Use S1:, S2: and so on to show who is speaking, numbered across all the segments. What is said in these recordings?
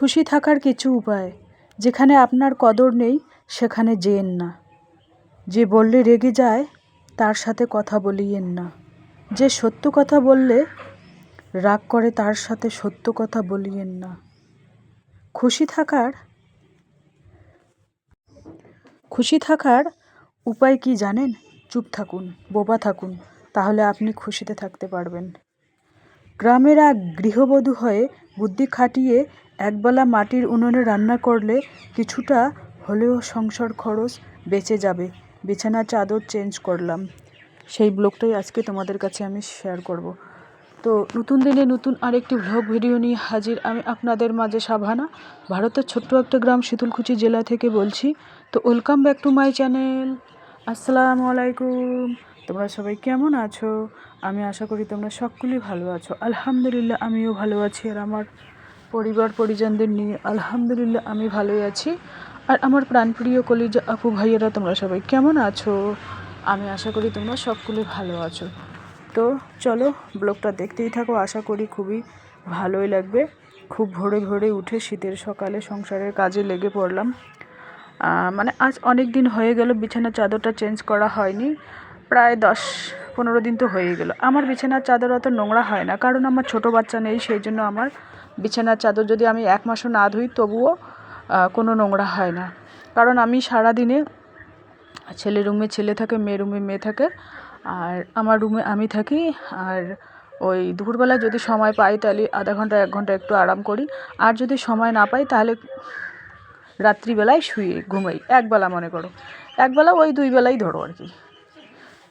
S1: খুশি থাকার কিছু উপায়। যেখানে আপনার কদর নেই, সেখানে যেন না। যে বললে রেগে যায়, তার সাথে কথা বলিয়েন না। যে সত্য কথা বললে রাগ করে, তার সাথে সত্য কথা বলিয়েন না। খুশি থাকার খুশি থাকার উপায় কি জানেন? চুপ থাকুন, বোবা থাকুন, তাহলে আপনি খুশিতে থাকতে পারবেন। গ্রামের এক গৃহবধূ হয়ে বুদ্ধি খাটিয়ে একবেলা মাটির উনুনে রান্না করলে কিছুটা হলেও সংসার খরচ বেঁচে যাবে। বিছানার চাদর চেঞ্জ করলাম। সেই ব্লগটাই আজকে তোমাদের কাছে আমি শেয়ার করব। তো নতুন দিনে নতুন আরেকটি ভ্লগ ভিডিও নিয়ে হাজির আমি আপনাদের মাঝে সাভানা, ভারতের ছোট্ট একটা গ্রাম শীতলকুচি জেলা থেকে বলছি। তো welcome back to my channel আসসালামু আলাইকুম। তোমরা সবাই কেমন আছো? আমি আশা করি তোমরা সকলেই ভালো আছো। আলহামদুলিল্লাহ, আমিও ভালো আছি আর আমার পরিবার পরিজনদের নিয়ে আলহামদুলিল্লাহ, আমি ভালোই আছি। আর আমার প্রাণপ্রিয় কলিজা আপু ভাইয়েরা, তোমরা সবাই কেমন আছো? আমি আশা করি তোমরা সকলে ভালো আছো। তো চলো, ব্লগটা দেখতেই থাকো। আশা করি খুবই ভালোই লাগবে। খুব ভোরে ভোরে উঠে শীতের সকালে সংসারের কাজে লেগে পড়লাম। মানে আজ অনেক দিন হয়ে গেল, বিছানার চাদরটা চেঞ্জ করা হয়নি। প্রায় দশ, পনেরো দিন তো হয়ে গেল। আমার বিছানার চাদর অত নোংরা হয় না, কারণ আমার ছোট বাচ্চা নেই, সেই জন্য আমার বিছানার চাদর যদি আমি এক মাসও না ধুই, তবুও কোনো নোংরা হয় না। কারণ আমি সারাদিনে ছেলে রুমে ছেলে থাকে, মেয়ে রুমে মেয়ে থাকে, আর আমার রুমে আমি থাকি, আর ওই দুপুরবেলা যদি সময় পাই, তাহলে আধা ঘণ্টা, এক ঘণ্টা একটু আরাম করি। আর যদি সময় না পাই, তাহলে রাত্রিবেলায় শুয়ে ঘুমাই, একবেলা মনে করো। একবেলা ওই দুই বেলাই ধরো আর কি।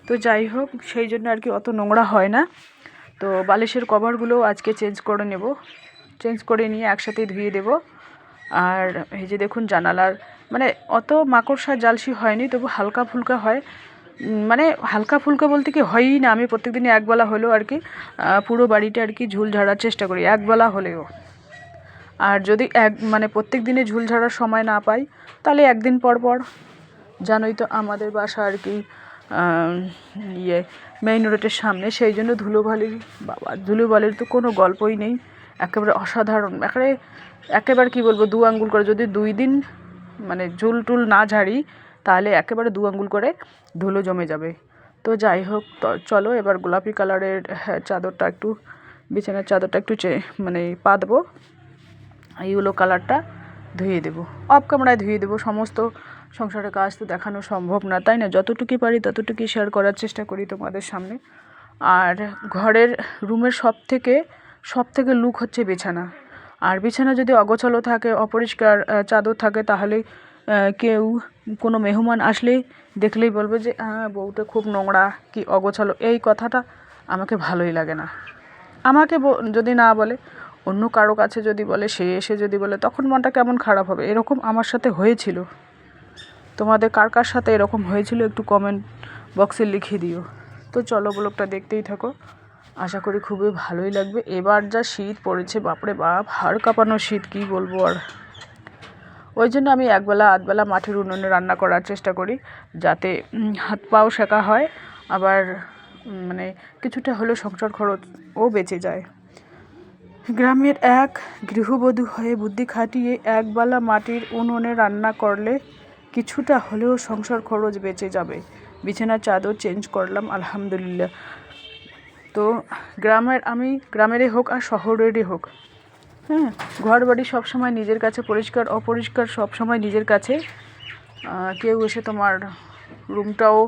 S1: তো যাই হোক, সেই জন্য আর কি অত নোংরা হয় না। তো বালিশের কভারগুলো আজকে চেঞ্জ করে নেব। চেঞ্জ করে নিয়ে একসাথে ধুয়ে দেব। আর এই যে দেখুন জানালার মানে অত মাকড়সা জালসি হয়নি, তবু হালকা ফুলকা হয়। মানে হালকা ফুলকা বলতে কি হয়ই না, আমি প্রত্যেকদিনই একবেলা হলেও আর কি পুরো বাড়িটা আর কি ঝুল ঝাড়ার চেষ্টা করি, একবেলা হলেও। আর যদি এক মানে প্রত্যেক দিনে ঝুল ঝাড়ার সময় না পাই, তাহলে একদিন পর পর। জানোই তো আমাদের বাসা আর কি ইয়ে মেইন রোডের সামনে। সেই জন্য ধুলোবালি বাবা ধুলোবালির তো কোনো গল্পই নেই। একেবারে অসাধারণ। একেবারে একেবারে কী বলব দু আঙ্গুল করে। যদি দুই দিন মানে ঝুল টুল না ঝাড়ি তাহলে একেবারে দু আঙ্গুল করে ধুলো জমে যাবে। তো যাই হোক চলো এবার গোলাপি কালারের হ্যাঁ, চাদরটা একটু বিছানার চাদরটা একটু মানে পাতবো। ইউলো কালারটা। ধুয়ে দেবো। অফ ক্যামেরায় ধুয়ে দেবো। সমস্ত সংসারের কাজ তো দেখানো সম্ভব না, তাই না? যতটুকু পারি ততটুকুই শেয়ার করার চেষ্টা করি তোমাদের সামনে। আর ঘরের রুমের সব থেকে সব থেকে লুক হচ্ছে বিছানা। আর বিছানা যদি অগোছালো থাকে, অপরিষ্কার চাদর থাকে, তাহলে কেউ কোনো মেহমান আসলেই দেখলেই বলবে যে হ্যাঁ বউটা খুব নোংরা, কি অগোছালো। এই কথাটা আমাকে ভালোই লাগে না। আমাকে যদি না বলে অন্য কারও কাছে যদি বলে, সে এসে যদি বলে, তখন মনটা কেমন খারাপ হবে? এরকম আমার সাথে হয়েছিল। তোমাদের কার কার সাথে এরকম হয়েছিল একটু কমেন্ট বক্সে লিখে দিও। তো চলো ব্লগটা দেখতেই থাকো। আশা করি খুবই ভালোই লাগবে। এবার যা শীত পড়েছে, বাপরে বাপ, হাড় কাঁপানো শীত, কী বলব আর। ওই জন্য আমি একবেলা, আধবেলা মাঠের উনুনে রান্না করার চেষ্টা করি, যাতে হাত পাও শেখা হয়। আবার মানে কিছুটা হলেও সংসার খরচও বেঁচে যায়। গ্রামের এক গৃহবধূ হয়ে বুদ্ধি খাটিয়ে একবেলা মাটির উনুনে রান্না করলে কিছুটা হলেও সংসার খরচ বেঁচে যাবে। বিছানার চাদর চেঞ্জ করলাম, আলহামদুলিল্লাহ। তো গ্রামের আমি, গ্রামেরই হোক আর শহরেরই হোক হ্যাঁ ঘর বাড়ি সবসময় নিজের কাছে পরিষ্কার, অপরিষ্কার সবসময় নিজের কাছে। কেউ এসে তোমার রুমটাও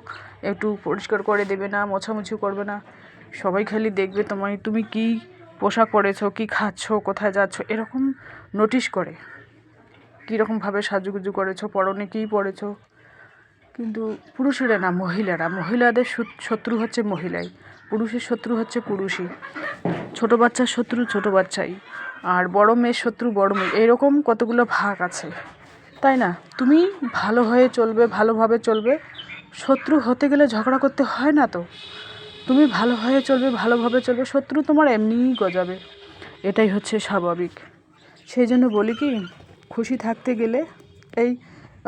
S1: একটু পরিষ্কার করে দেবে না, মোছামুছি করবে না। সবাই খালি দেখবে তোমায়, তুমি কি পোশাক পরেছো, কি খাচ্ছো, কোথায় যাচ্ছো, এরকম নোটিশ করে। কীরকমভাবে সাজুগুজু করেছ, পরনে কী পরেছো। কিন্তু পুরুষেরা না, মহিলারা। মহিলাদের শত্রু হচ্ছে মহিলাই। পুরুষের শত্রু হচ্ছে পুরুষই। ছোট বাচ্চার শত্রু ছোট বাচ্চাই। আর বড় মেয়ের শত্রু বড় মেয়ে। এরকম কতগুলো ভাগ আছে। তাই না? তুমি ভালো হয়ে চলবে, ভালোভাবে চলবে। শত্রু হতে গেলে ঝগড়া করতে হয় না তো। তুমি ভালোভাবে চলবে ভালোভাবে চলবে, শত্রু তোমার এমনিই গজাবে। এটাই হচ্ছে স্বাভাবিক। সেই জন্য বলি কি, খুশি থাকতে গেলে এই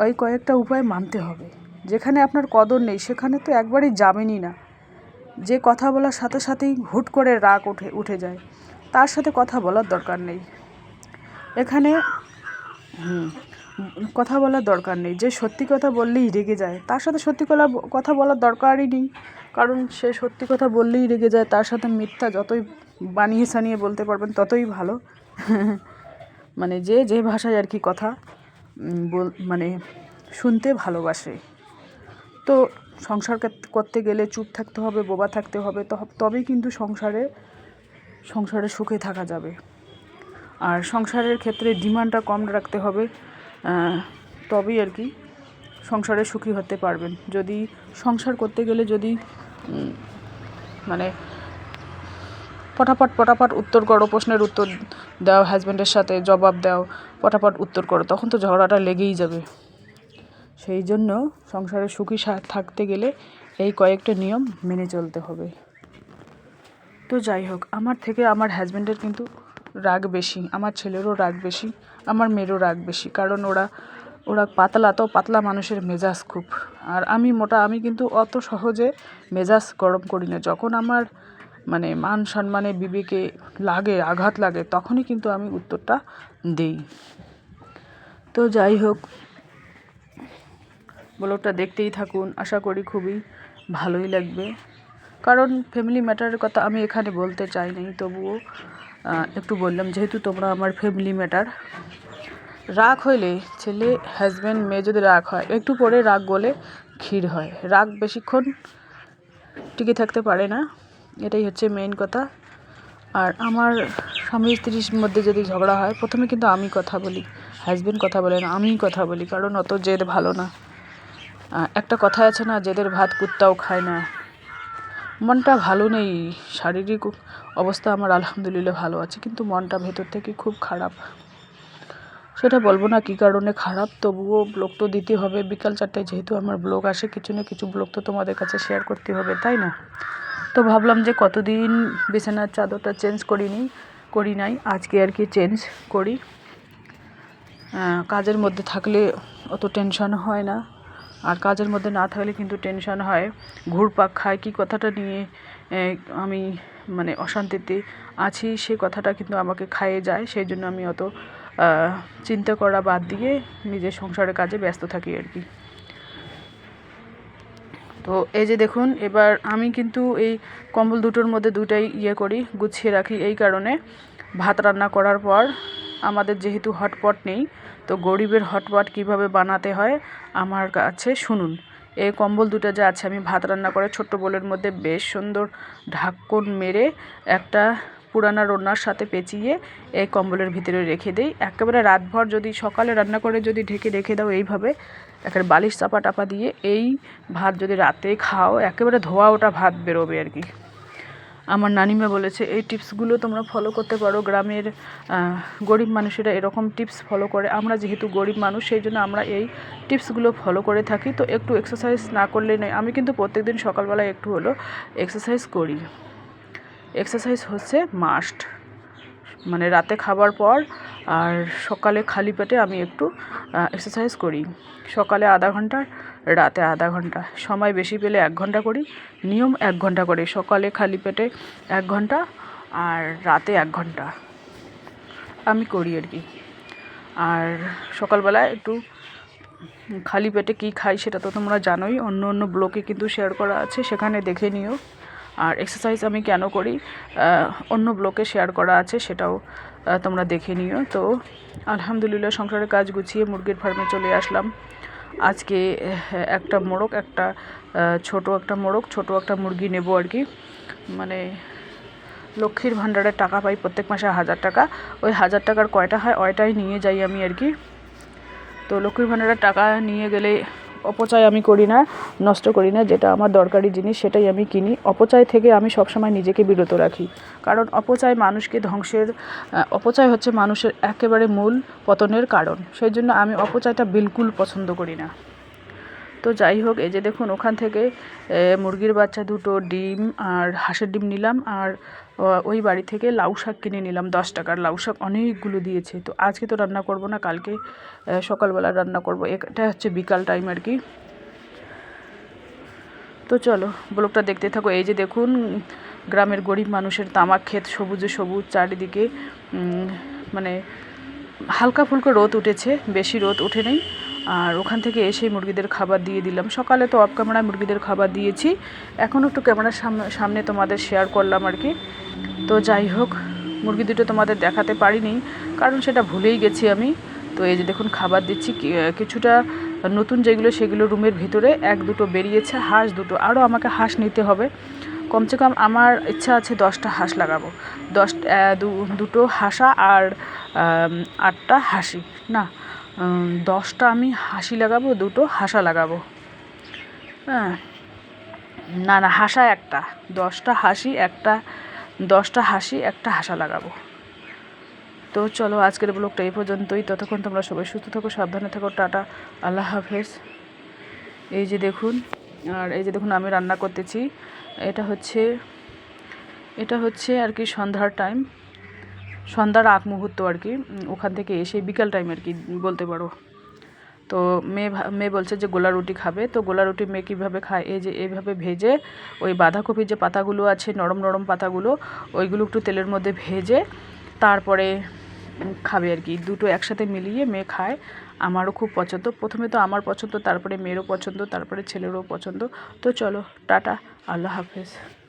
S1: ওই কয়েকটা উপায় মানতে হবে। যেখানে আপনার কদর নেই, সেখানে তো একবারই যাবেনই না। যে কথা বলার সাথে সাথেই হুট করে রাগ উঠে উঠে যায়। তার সাথে কথা বলার দরকার নেই। এখানে কথা বলার দরকার নেই। যে সত্যি কথা বললেই রেগে যায়, তার সাথে সত্যি কথা বলার দরকারই নেই। কারণ সে সত্যি কথা বললেই রেগে যায়, তার সাথে মিথ্যা যতই বানিয়ে সানিয়ে বলতে পারবেন ততই ভালো। মানে যে যে ভাষায় আর কি কথা বল মানে শুনতে ভালোবাসে। তো সংসার করতে গেলে চুপ থাকতে হবে, বোবা থাকতে হবে তবেই কিন্তু সংসারে সংসারে সুখে থাকা যাবে। আর সংসারের ক্ষেত্রে ডিমান্ডটা কম রাখতে হবে তবেই আর কি সংসারে সুখী হতে পারবেন। যদি সংসার করতে গেলে যদি মানে পটাপট পটাপট উত্তর করো, প্রশ্নের উত্তর দাও হাজব্যান্ডের সাথে জবাব দাও, পটাপট উত্তর করো, তখন তো ঝগড়াটা লেগেই যাবে। সেই জন্য সংসারে সুখী থাকতে গেলে এই কয়েকটা নিয়ম মেনে চলতে হবে। তো যাই হোক, আমার থেকে আমার হাজব্যান্ডের কিন্তু রাগ বেশি, আমার ছেলেরও রাগ বেশি, আমার মেয়েরও রাগ বেশি, কারণ ওরা ওরা পাতলা, তো পাতলা মানুষের মেজাজ খুব। আর আমি মোটা, আমি কিন্তু অত সহজে মেজাজ গরম করি না। যখন আমার মানে মান সম্মানে বিবেকে লাগে, আঘাত লাগে, তখনই কিন্তু আমি উত্তরটা দিই। তো যাই হোক, ব্লগটা দেখতেই থাকুন। আশা করি খুবই ভালোই লাগবে। কারণ ফ্যামিলি ম্যাটারের কথা আমি এখানে বলতে চাই নাই, তবুও একটু বললাম, যেহেতু তোমরা আমার ফ্যামিলি ম্যাটার রাগ হইলে ছেলে হাজব্যান্ড মেয়ে যদি রাগ হয়, একটু পরে রাগ গলে ক্ষীর হয়। রাগ বেশিক্ষণ টিকে থাকতে পারে না। এটাই হচ্ছে মেইন কথা। আর আমার স্বামী স্ত্রীর মধ্যে যদি ঝগড়া হয়, প্রথমে কিন্তু আমি কথা বলি হাজব্যান্ড কথা বলে না আমিই কথা বলি, কারণ অত জেদ ভালো না। একটা কথা আছে না, জেদের ভাত কুত্তাও খায় না। মনটা ভালো নেই, শারীরিক অবস্থা আমার আলহামদুলিল্লাহ ভালো আছে, কিন্তু মনটা ভেতর থেকে খুব খারাপ। সেটা বলব না কী কারণে খারাপ, তবুও ব্লগ তো দিতে হবে। বিকাল চারটায় যেহেতু আমার ব্লগ আসে, কিছু না কিছু ব্লগ তো তোমাদের কাছে শেয়ার করতে হবে, তাই না? তো ভাবলাম যে কতদিন বিছানার চাদরটা চেঞ্জ করিনি, করি নাই, আজকে আর কি চেঞ্জ করি। কাজের মধ্যে থাকলে অত টেনশন হয় না। আর কাজের মধ্যে না থাকলে কিন্তু টেনশন হয়। ঘুরপাক খায়, কি কথাটা নিয়ে আমি মানে অশান্তিতে আছি, সে কথাটা কিন্তু আমাকে খাইয়ে যায়, সেই জন্য আমি অত চিন্তা করা বাদ দিয়ে নিজের সংসারের কাজে ব্যস্ত থাকি আর কি। তো এই যে দেখুন, এবার আমি কিন্তু এই কম্বল দুটোর মধ্যে দুটাই ইয়ে করি, গুছিয়ে রাখি এই কারণে। ভাত রান্না করার পর আমাদের যেহেতু হটপট নেই, তো গরিবের হটপট কীভাবে বানাতে হয়, আমার কাছে শুনুন। এই কম্বল দুটো যে আছে আমি ভাত রান্না করে ছোট্ট বোলের মধ্যে বেশ সুন্দর ঢাক্কন মেরে একটা পুরানা রোনার সাথে পেঁচিয়ে এই কম্বলের ভিতরে রেখে দিই। একেবারে রাতভর যদি সকালে রান্না করে যদি ঢেকে রেখে দাও এইভাবে, একেবারে বালিশ চাপা টাপা দিয়ে এই ভাত যদি রাতে খাও, একেবারে ধোয়া ওটা ভাত বেরোবে আর কি। আমার নানিমা বলেছে, এই টিপসগুলো তোমরা ফলো করতে পারো। গ্রামের গরিব মানুষেরা এরকম টিপস ফলো করে। আমরা যেহেতু গরিব মানুষ, সেই জন্য আমরা এই টিপসগুলো ফলো করে থাকি। তো একটু এক্সারসাইজ না করলে নয়। আমি কিন্তু প্রত্যেকদিন সকালবেলা একটু হলো এক্সারসাইজ করি। এক্সারসাইজ হচ্ছে মাস্ট মানে রাতে খাবার পর আর সকালে খালি পেটে আমি একটু এক্সারসাইজ করি। সকালে আধা ঘণ্টা, রাতে আধা ঘণ্টা। সময় বেশি পেলে এক ঘণ্টা করি, নিয়ম এক ঘণ্টা করে। সকালে খালি পেটে এক ঘণ্টা আর রাতে এক ঘণ্টা। আমি করি আর কি। আর সকালবেলায় একটু খালি পেটে কী খাই সেটা তো তোমরা জানোই। অন্য অন্য ব্লকে কিন্তু শেয়ার করা আছে, সেখানে দেখে নিও। আর এক্সারসাইজ আমি কেন করি? অন্য ব্লকে শেয়ার করা আছে, সেটাও তোমরা দেখে নিও। তো, আলহামদুলিল্লাহ সংসারের কাজ গুছিয়ে মুরগির ফার্মে চলে আসলাম। আজকে একটা মোড়ক একটা ছোট একটা মোড়ক ছোট একটা মুরগি নেব আর কি। মানে লক্ষ্মীর ভাণ্ডারের টাকা পাই প্রত্যেক মাসে হাজার টাকা। ওই হাজার টাকার কয়টা হয়, ওইটাই নিয়ে যাই আমি আর কি। তো, লক্ষ্মীর ভাণ্ডারের টাকা নিয়ে গেলে অপচয় আমি করি না, নষ্ট করি না, যেটা আমার দরকারি জিনিস সেটাই আমি কিনি। অপচয় থেকে আমি সবসময় নিজেকে বিরত রাখি। কারণ অপচয় মানুষকে ধ্বংসের অপচয় হচ্ছে মানুষের একেবারে মূল পতনের কারণ। সেই জন্য আমি অপচয়টা বিলকুল পছন্দ করি না। তো যাই হোক, এই যে দেখুন, ওখান থেকে মুরগির বাচ্চা দুটো ডিম আর হাঁসের ডিম নিলাম আর ওই বাড়ি থেকে লাউ শাক কিনে নিলাম, দশ টাকার লাউ শাক, অনেকগুলো দিয়েছে। তো আজকে তো রান্না করব না, কালকে সকালবেলা রান্না করব। এটা হচ্ছে বিকাল টাইম আর কি। তো চলো, ব্লগটা দেখতে থাকো। এই যে দেখুন, গ্রামের গরিব মানুষের তামাক ক্ষেত সবুজে সবুজ চারিদিকে মানে হালকা ফুলকা রোদ উঠেছে, বেশি রোদ ওঠে নেই। আর ওখান থেকে এসেই মুরগিদের খাবার দিয়ে দিলাম। সকালে তো অফ ক্যামেরায় মুরগিদের খাবার দিয়েছি। এখন একটু ক্যামেরার সামনে সামনে তোমাদের শেয়ার করলাম আর কি। তো যাই হোক, মুরগি দুটো তোমাদের দেখাতে পারিনি, কারণ সেটা ভুলেই গেছি আমি। তো এই যে দেখুন, খাবার দিচ্ছি। কিছুটা নতুন যেগুলো সেগুলো রুমের ভিতরে, এক দুটো বেরিয়েছে, হাঁস দুটো। আরও আমাকে হাঁস নিতে হবে। কমসে কম আমার ইচ্ছা আছে দশটা হাঁস লাগাবো। দশ দুটো হাঁসা আর আটটা হাসি। না দশটা আমি হাসি লাগাবো, দুটো হাসা লাগাবো। হ্যাঁ। না না, হাসা একটা। দশটা হাসি, একটা, দশটা হাসি, একটা হাসা লাগাবো। তো চলো, আজকের ব্লগটা এই পর্যন্তই। ততক্ষণ তোমরা সবাই সুস্থ থাকো, সাবধানে থাকো, টাটা, আল্লাহ হাফেজ। এই যে দেখুন, আর এই যে দেখুন, আমি রান্না করতেছি। এটা হচ্ছে এটা হচ্ছে আর কি সন্ধ্যার টাইম সন্ধ্যার আগ মুহূর্ত আর কি ওখান থেকে এসে বিকাল টাইম আর কি বলতে পারো। তো মেয়ে মেয়ে বলছে যে গোলা রুটি খাবে। তো গোলা রুটি মেয়ে কীভাবে খায়? এই যে, এইভাবে ভেজে ওই বাঁধাকপির যে পাতাগুলো আছে, নরম নরম পাতাগুলো, ওইগুলো একটু তেলের মধ্যে ভেজে তারপরে খাবে আর কি। দুটো একসাথে মিলিয়ে মেয়ে খায়। আমারও খুব পছন্দ। প্রথমে তো আমার পছন্দ, তারপরে মেয়েরও পছন্দ, তারপরে ছেলেরও পছন্দ। তো চলো, টাটা। আল্লাহ হাফেজ।